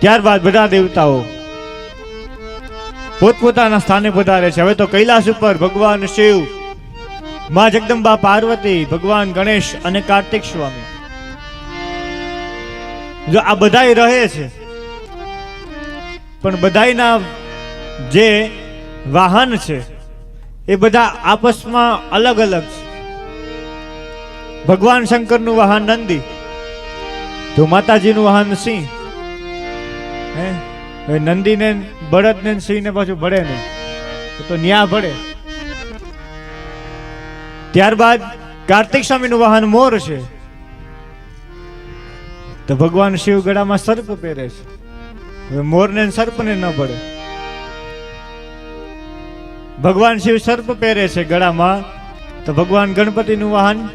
ત્યારબાદ બધા દેવતાઓ પોતપોતાના સ્થાને પધારે છે. હવે તો કૈલાસ ઉપર ભગવાન શિવ, માં જગદંબા પાર્વતી, ભગવાન ગણેશ અને કાર્તિક સ્વામી. જો આ બધાય રહે છે, પણ બધાયના જે વાહન છે, એ બધા આપસમાં અલગ અલગ છે. ભગવાન શંકરનું વાહન નંદી, તો માતાજીનું વાહન સિંહ હે? હવે નંદીને, બળદને ને સિંહને પાછું ભળે નહીં. તો ન્યા ભળે. ત્યારબાદ કાર્તિક સ્વામીનું વાહન મોર છે. તો ભગવાન શિવ ગળામાં સર્પ પહેરે છે. હવે મોરને ને સર્પને ન ભળે. ભગવાન શિવ સર્પ પહેરે છે ગળામાં. તો ભગવાન ગણપતિનું વાહન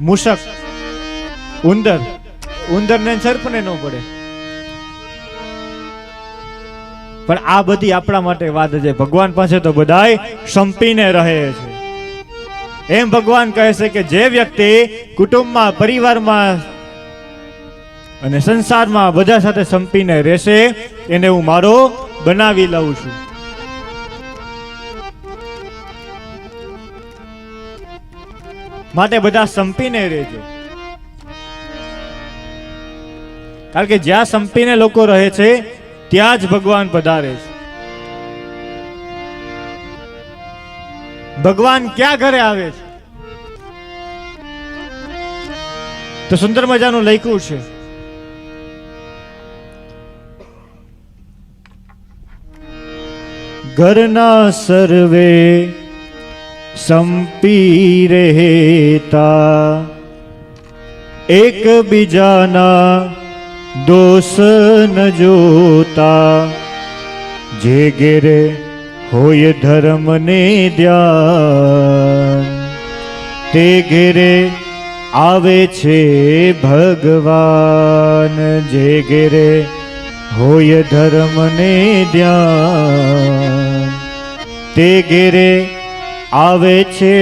મૂષક, ઉંદર. ઉંદરને ને સર્પને ન પડે પણ આ બધી આપણા માટે વાત છે. ભગવાન પાસે તો બધાય સંપીને રહે છે. એમ ભગવાન કહે છે કે જે વ્યક્તિ કુટુંબમાં, પરિવારમાં અને સંસારમાં બધા સાથે સંપીને રહેશે, એને હું મારો બનાવી લઉં છું. માટે બધા સંપીને રહેજો. કારણ કે જ્યાં સંપીને લોકો રહે છે ત્યાં જ ભગવાન પધારે છે. ભગવાન ક્યાં ઘરે આવે છે? તો સુંદર મજાનું લખ્યું છે. ઘરના સર્વે સંપી રહેતા, એકબીજાના દોષ ન જોતા. જે ઘેરે હોય ધર્મને ધ્યાન, તે ઘેરે આવે છે ભગવાન. જે ઘેરે હોય ધર્મને ધ્યાન, તે ઘેરે આવે છે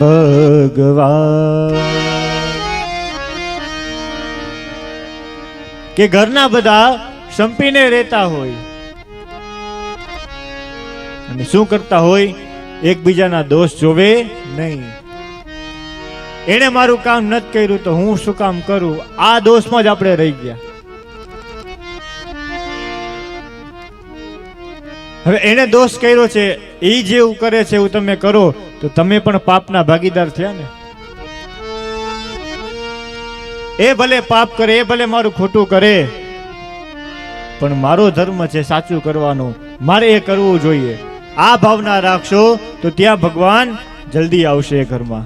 ભગવાન. કે ઘરના બધા સંપીને રહેતા હોય. અને શું કરતા હોય? એકબીજાના દોષ જોવે નહીં. એણે મારું કામ નથી કર્યું તો હું શું કામ કરું? આ દોષમાં જ આપણે રહી ગયા. હવે એણે દોષ કર્યો છે એ જેવું કરે છે એવું તમે કરો, તો તમે પણ પાપના ભાગીદાર થયા ને? એ ભલે પાપ કરે, એ ભલે મારું ખોટું કરે, પણ મારો ધર્મ છે સાચું કરવાનો. મારે એ કરવું જોઈએ. આ ભાવના રાખશો તો ત્યાં ભગવાન જલ્દી આવશે ઘરમાં.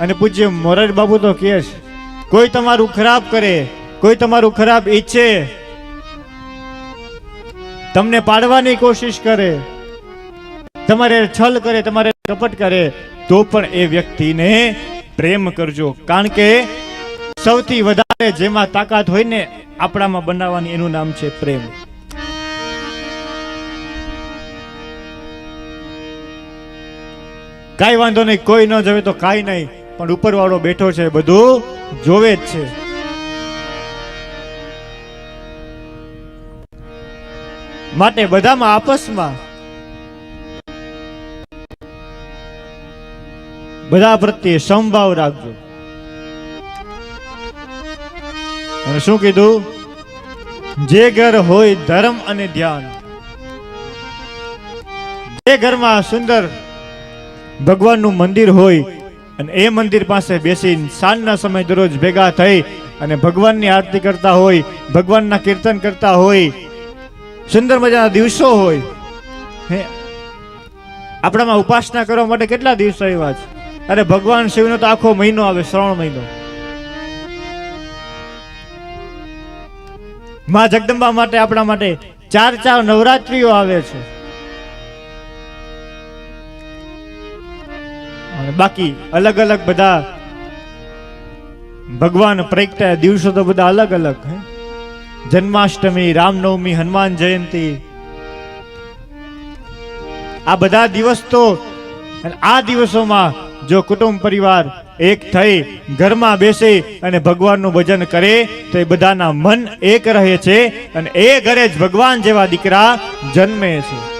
અને પૂજ્ય મોરજ બાબુ તો કહે છે, કોઈ તમારું ખરાબ કરે, કોઈ તમારું ખરાબ ઈચ્છે, તમને પાડવાની કોશિશ કરે, તમારે છલ કરે, તમારે કપટ કરે, તો પણ એ વ્યક્તિને પ્રેમ કરજો. કારણ કે સૌથી વધારે જેમાં તાકાત હોય ને, આપણામાં બનાવવાની એનું નામ છે પ્રેમ. કાંઈ વાંધો નહીં, કોઈ ન જવે તો કાંઈ નહીં, પણ ઉપરવાળો બેઠો છે, બધું જોવે જ છે. માટે બધામાં આપસમાં બધા પ્રત્યે સમભાવ રાખજો. અને શું કીધું? જે ઘર હોય ધર્મ અને ધ્યાન. જે ઘરમાં સુંદર ભગવાનનું મંદિર હોય અને એ મંદિર પાસે બેસીને સાંજના સમય દરરોજ ભેગા થઈ અને ભગવાનની આરતી કરતા હોય, ભગવાનના કીર્તન કરતા હોય, સુંદર મજાના દિવસો હોય. હે, આપણામાં ઉપાસના કરવા માટે કેટલા દિવસો એવા છે? અરે ભગવાન શિવનો તો આખો મહિનો આવે, શ્રાવણ મહિનો. માં જગદંબા માટે, આપણા માટે ચાર ચાર નવરાત્રીઓ આવે છે. બાકી અલગ અલગ બધા ભગવાન પ્રગટ્યા, દિવસો તો બધા અલગ અલગ જન્માષ્ટમી, રામનવમી, હનુમાન જયંતી. આ બધા દિવસ તો આ દિવસોમાં જો કુટુંબ પરિવાર એક થઈ, ઘરમાં બેસી અને ભગવાનનું ભજન કરે, તો એ બધાના મન એક રહે છે અને એ ઘરે જ ભગવાન જેવા દીકરા જન્મે છે.